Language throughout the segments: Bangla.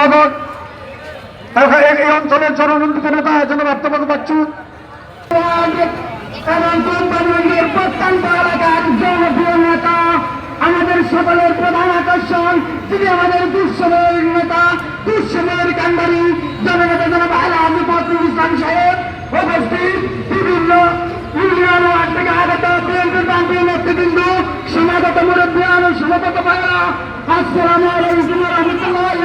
সম্পাদক এই অঞ্চলের জননন্দিত নেতা এজন্য বক্তব্য পাচ্ছি আমাদের সকলের প্রধান আকর্ষণ তিনি আমাদের দুঃসময়ের নেতা, দুঃসময়ের কান্ডারি জননেতা জনাব আলা আমি ফজলুল ইসলাম সাহেব উপস্থিত বিভিন্ন ইউনিয়ন ওয়ার্ড থেকে আগত প্রান্তীয় নেতৃবৃন্দ, সমাগত মুরব্বিয়ান ও সমাগত ভাইরা আসসালামু আলাইকুম রাহমাতুল্লাহি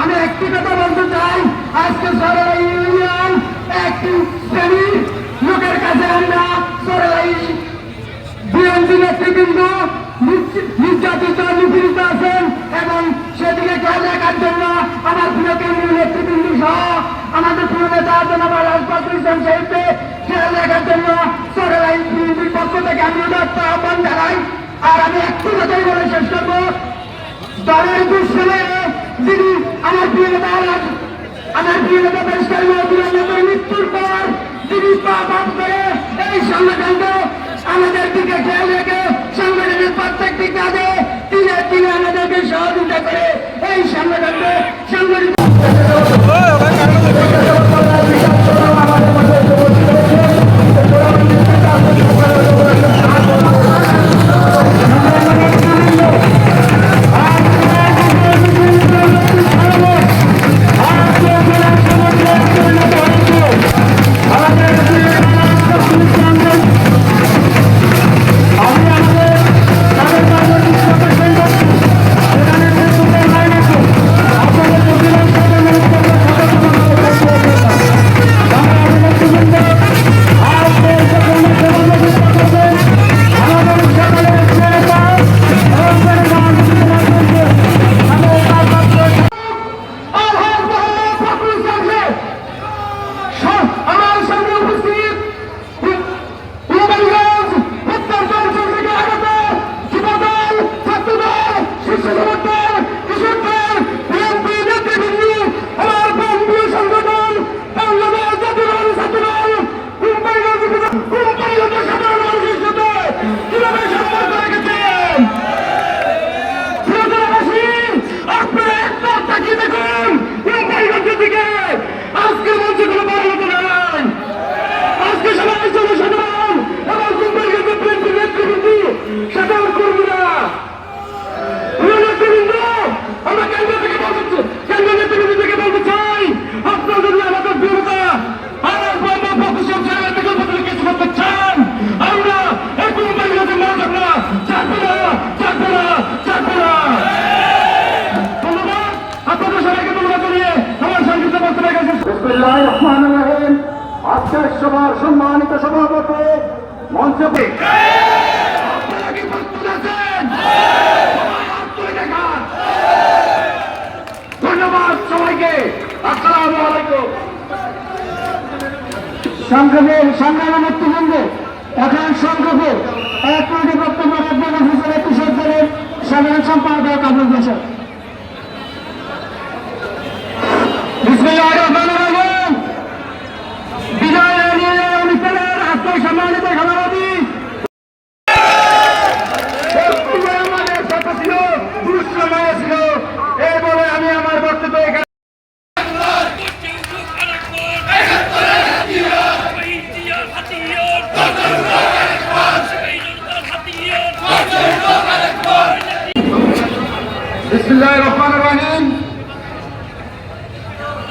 আমি একটি কথা বলতে চাই। আজকে সরলা ইউনিয়ন একটি শ্রেণি লোকের কাছে আমরা সরাই বিএনপি নেতৃবৃন্দ এবং সেদিকে খেয়াল রাখার জন্য আমার প্রিয় কেন্দ্রীয় নেতৃবৃন্দ সহ আমাদের প্রিয় নেতা জনাব রাজপথ ইসলাম সাহেবকে খেয়াল রাখার জন্য সরাই বিএনপির পক্ষ থেকে আমি আহ্বান জানাই। আর আমি একটু কথাই বলে শেষ করব। দলের দুশ্মনে যিনি আমার প্রিয় নেতা আমার প্রিয় নেতা পরিষ্কার মৃত্যুর পর যিনি পাপ করে এই সংগঠনকে আমাদের দিকে খেয়াল রেখে সংগঠনের প্রত্যেকটি কাজে তিনি তিনি আমাদেরকে সহযোগিতা করে এই সংগঠনকে আজকের সভার সম্মানিত সভাপতি মঞ্চে আপনারা। ধন্যবাদ সবাইকে। আসসালামু আলাইকুম। সংক্ষেপে সংগ্রামী নেতৃবৃন্দ, এখন সংক্ষেপে এক মিনিটে বক্তব্য রাখবেন অফিসার কৃষক সাধারণ সম্পাদক আবুল হোসেন বিসমিল্লাহির রহমানির রহিম বিজয় নিয়ে অনুষ্ঠানের আজকের সম্মানিত সভাপতি বক্তব্য আমাদের সাথে ছিল দুঃসময় ছিল এই বলে আমি আমার বক্তব্য এখানে বিসমিল্লাহির রহমানির রহিম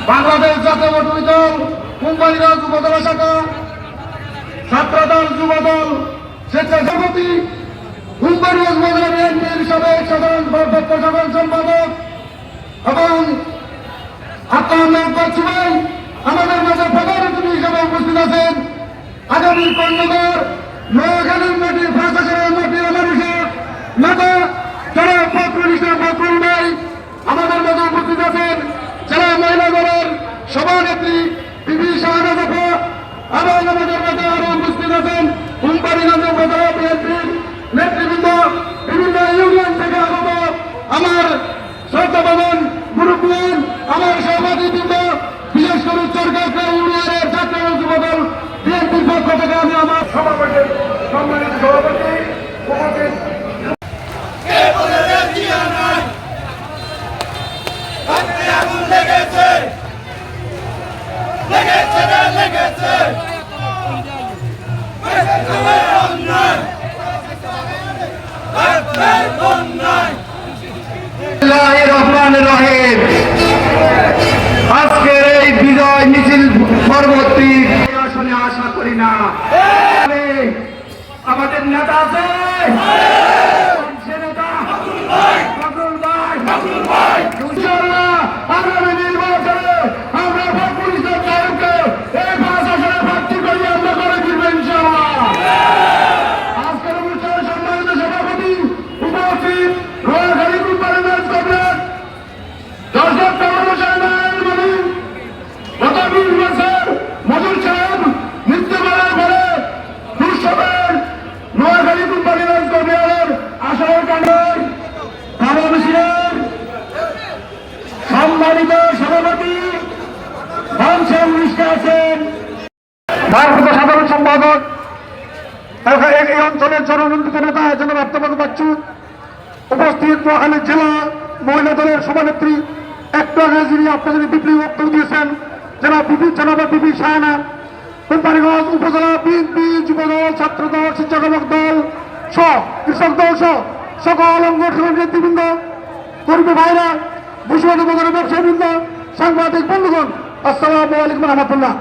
বাংলাদেশ জাতীয় দল কোম্পানিগঞ্জ উপজেলা শাখা, ছাত্রদল, যুবদল স্বেচ্ছাসেবী কোম্পানিগঞ্জ উপজেলা বিএনপির সাবেক সাধারণ সাধারণ সম্পাদক এবং আপনার ভাই, আমাদের মাঝে প্রধান অতিথি হিসেবে উপস্থিত আছেন আগামী কর্ণধার নোয়াখালীর মাটির প্রশাসনের মাটির মানুষের নেতা যারা ফখরুল ইসলাম ফখরুল ভাই আমাদের মাঝে উপস্থিত আছেন জেলা মহিলা দলের সভানেত্রী বিবি শাহানা জাফা এবং আমাদের মাঝে আরও উপস্থিত আছেন কোম্পানিগঞ্জ উপজেলা বিএনপির নেতৃবৃন্দ বিভিন্ন ইউনিয়ন থেকে আগত আমার শ্রদ্ধাবাদন মুরব্বিয়ান আমার সভাপতিবৃন্দ বিশেষ করে চরকাকা ইউনিয়নের ছাত্র যুবদল বিএনপির পক্ষ থেকে আমি আমার সমাবেশের সম্মানিত সভাপতি উপস্থিত কে বলে রে দিয়া নাই বিসমিল্লাহির রহে রহিম। আজকের এই বিজয় মিছিল পরবর্তী আসলে আশা করি না। আমাদের নেতা আছে। সে নেতা। আগামী নির্বাচনে আমরা ফখরুল ইসলাম সাহেবকে এই পাঁচ আসনে প্রার্থী করি আমরা করে দিব ইনশাআল্লাহ আজকের অনুষ্ঠানে সম্মানিত সভাপতি উপস্থিত রোয়াখালী কোম্পানি ম্যাচ কমপ্লেক্স দর্শক কর্মচারী মানে গত বিশ বছর মজুর সাহেব মৃত্যুবরণ করে দুঃসবের নোয়াখালী কোম্পানি ম্যাচ কমপ্লেক্সের আশায় কাণ্ডের কামামিশিলের সম্মানিত সভাপতি রামশ্যাম মিশ্রা আছেন ভারপ্রাপ্ত সাধারণ সম্পাদক এলাকা- এই এই অঞ্চলের জননন্দিত নেতা জনাব আত্মবাদ বাচ্চু উপস্থিত নোয়াখালী জেলা মহিলা দলের সভানেত্রী একটু আগে যিনি আপনাদের বিপ্লবী বক্তব্য দিয়েছেন, জনাব বিপি জনাব বিপি সায়না কোম্পানিগঞ্জ উপজেলা বিএনপি যুবদল ছাত্রদল শিক্ষাগত দল সহ কৃষক দল সহ সকল অঙ্গ নেতৃবৃন্দ, কর্মী ভাইরা বিশ্ববাদী বাজারের ব্যবসায়ীবৃন্দ, সাংবাদিক বন্ধুগণ, আসসালামু আলাইকুম রহমতুল্লাহ।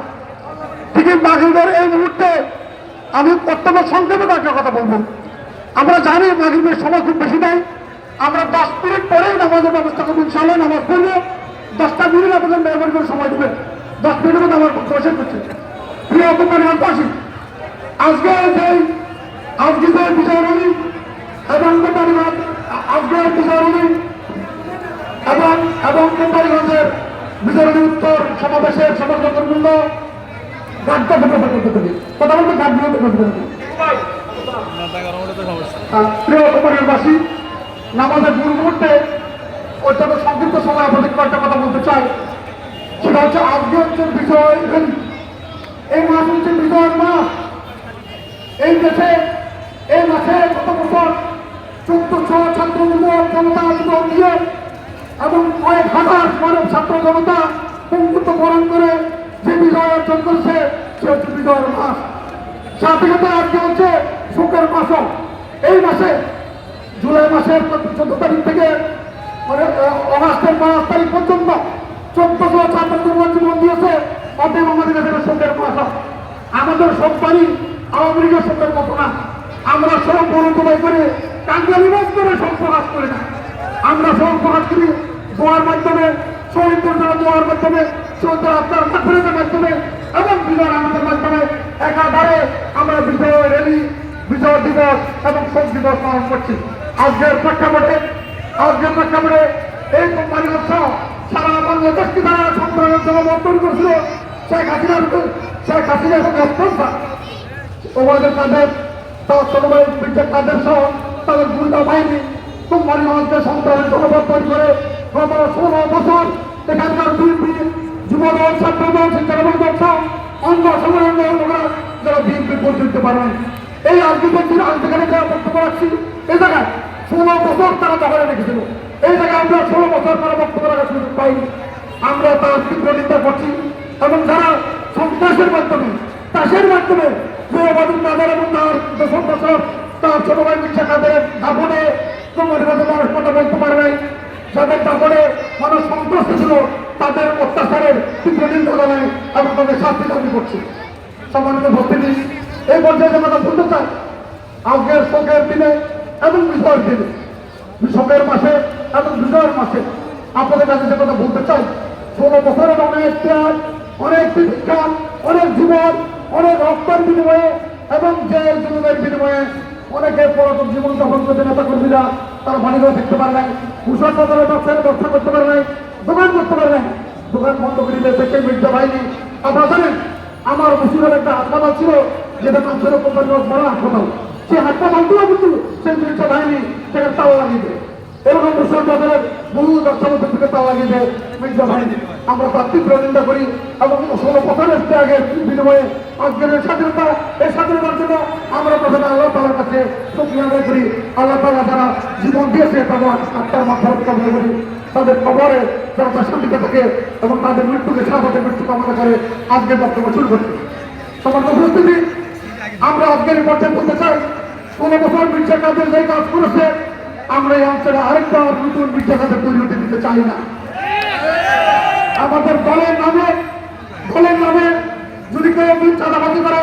ঠিক মাগরিবের এই মুহূর্তে আমি অত্যন্ত সংক্ষেপে একটা কথা বলব। আমরা জানি মাগরিবের সময় খুব বেশি নাই আমরা দশ মিনিট পরেই নামাজের ব্যবস্থা করব ইনশাল্লাহ নামাজ পড়ব। দশটা মিনিট আপনাদের মেহরবানি করে সময় দেবেন দশ মিনিটের মধ্যে আমার বক্তব্য শেষ করছি প্রিয় আসি আজকে যে আজকে যে বিচারণী এবং কোম্পানিগঞ্জ আজকে বিচারণী এবং এবং কোম্পানিগঞ্জের বিচারণী উত্তর সমাবেশের সমর্থক মূল্য থেকে করতে পারি কথা বলতে করতে আহ, প্রিয় কুমারবাসী নামাজের গুরু মুহূর্তে অত্যন্ত সংক্ষিপ্ত সময় আপনাদের কয়েকটা কথা বলতে চাই সেটা হচ্ছে আজকে হচ্ছে বিষয় এই মাস হচ্ছে মাস এই দেশে এই মাসে গত বছর চোদ্দশো ছাত্র যুবক জনতা এবং কয়েক হাজার মানব ছাত্র জনতা বন্ধুত্ব বরণ করে যে বিজয় অর্জন করেছে, সে হচ্ছে বিজয়ের মাস। সাথে সাথে আজকে হচ্ছে শোকের মাসও এই মাসে, জুলাই মাসের চোদ্দ তারিখ থেকে মানে অগাস্টের পাঁচ তারিখ পর্যন্ত চোদ্দশো যুবক জীবন দিয়েছে অতএব আমাদের এটা শোকের মাস আমাদের সব বাড়ি আওয়ামী লীগের শোকের মতো না। আমরা সব বড় করে কাঙ্গা নিবাস করে সব প্রকাশ করে না। আমরা সব প্রকাশ করি, দোয়ার মাধ্যমে দ্বারা দোয়ার মাধ্যমে শহীদদের আত্মার মাধ্যমের মাধ্যমে এবং বিজয় আমাদের মাধ্যমে একাধারে আমরা বিজয় র্যালি, বিজয় দিবস এবং শোক দিবস পালন করছি। আজকের প্রেক্ষাপটে আজকের প্রেক্ষাপটে এই কোম্পানি সহ সারা বাংলাদেশকে তারা সংগ্রামের জন্য বন্ধন করছিল? শেখ হাসিনার শেখ হাসিনা এবং অস্ত্রসা ওবায়দুল কাদের তার ভাই মির্জা কাদের সহ তাদের গুন্ডা বাহিনী কোম্পানিগঞ্জকে সন্ত্রাসের জনবদ্ধ করে গত ষোলো বছর এখানকার বিএনপি যুবদল, ছাত্রদল দল সহ অন্য সংগ্রাম লোকরা যারা বিএনপি ভোট দিতে পারেন এই আর্গুমেন্ট আজ যেখানে যারা বক্তব্য রাখছি, এই জায়গায় ষোলো বছর তারা দখলে রেখেছিল। এই জায়গায় আমরা ষোলো বছর তারা বক্তব্য রাখার সুযোগ পাইনি। আমরা তার তীব্র নিন্দা করছি এবং যারা সন্ত্রাসের মাধ্যমে, চাষের মাধ্যমে মেয়বাদুল কাদের এবং তার দশম বছর তার ছোট ভাই মির্জা কাদের দাপনে তোমার কাছে মানুষ কথা বলতে পারে নাই। যাদের দাপনে মানুষ সন্ত্রস্ত ছিল তাদের অত্যাচারের তীব্র নিন্দা এবং তাদের শাস্তি দাবি করছি। সম্মানিত ভক্তিনি এই পর্যায়ে যে কথা বলতে চাই, আজকের শোকের দিনে এবং বিজয়ের দিনে শোকের মাসে এবং বিজয়ের মাসে আপনাদের কাছে যে কথা বলতে চাই, ষোলো বছরের অনেক ত্যাগ অনেক শিক্ষা অনেক জীবন, অনেক রক্তের বিনিময়ে এবং জেল জীবনের বিনিময়ে অনেকে পলাতক জীবন যাপন করতে নেতা কর্মীরা তারা বাড়িঘর থাকতে পারে নাই কুশল বাজারের ব্যবসায় ব্যবসা করতে পারে নাই দোকান করতে পারে নাই দোকান বন্ধ করে দিয়ে থেকে মির্জা বাহিনী। আপনারা জানেন আমার মুসিবের একটা হাসপাতাল ছিল, যেটা নাম কোম্পানিগঞ্জ বড় হাসপাতাল সেই হাসপাতালগুলো কিন্তু সেই মির্জা বাহিনী সেখানে তালা লাগিয়ে দেয় এরকম মুসলমানদের বহু থেকে তালা লাগিয়ে দেয় মির্জা বাহিনী আমরা তীব্র নিন্দা করি এবং ষোলো বছরের ত্যাগের বিনিময়ে। আজকের স্বাধীনতা, এই স্বাধীনতার জন্য আমরা প্রথমে আল্লাহ তালার কাছে শুক্রিয়া আদায় করি। আল্লাহ তালা যারা জীবন দিয়েছে, তাদের আত্মার মাথার কামনা করি। তাদের খবরে যারা শান্তিতে থাকে এবং তাদের মৃত্যুকে সাথে মৃত্যু কামনা করে আজকের বক্তব্য শুরু করছি সবার উপস্থিতি, আমরা আজকের পর্যায়ে বলতে চাই, ষোলো বছর মির্জা কাদের যে কাজ করেছে আমরা এই অঞ্চলে আরেকটা নতুন বিশ্বাসের পরিণতি দিতে চাই না। আমাদের দলের নামে দলের নামে যদি কেউ চাঁদাবাজি করে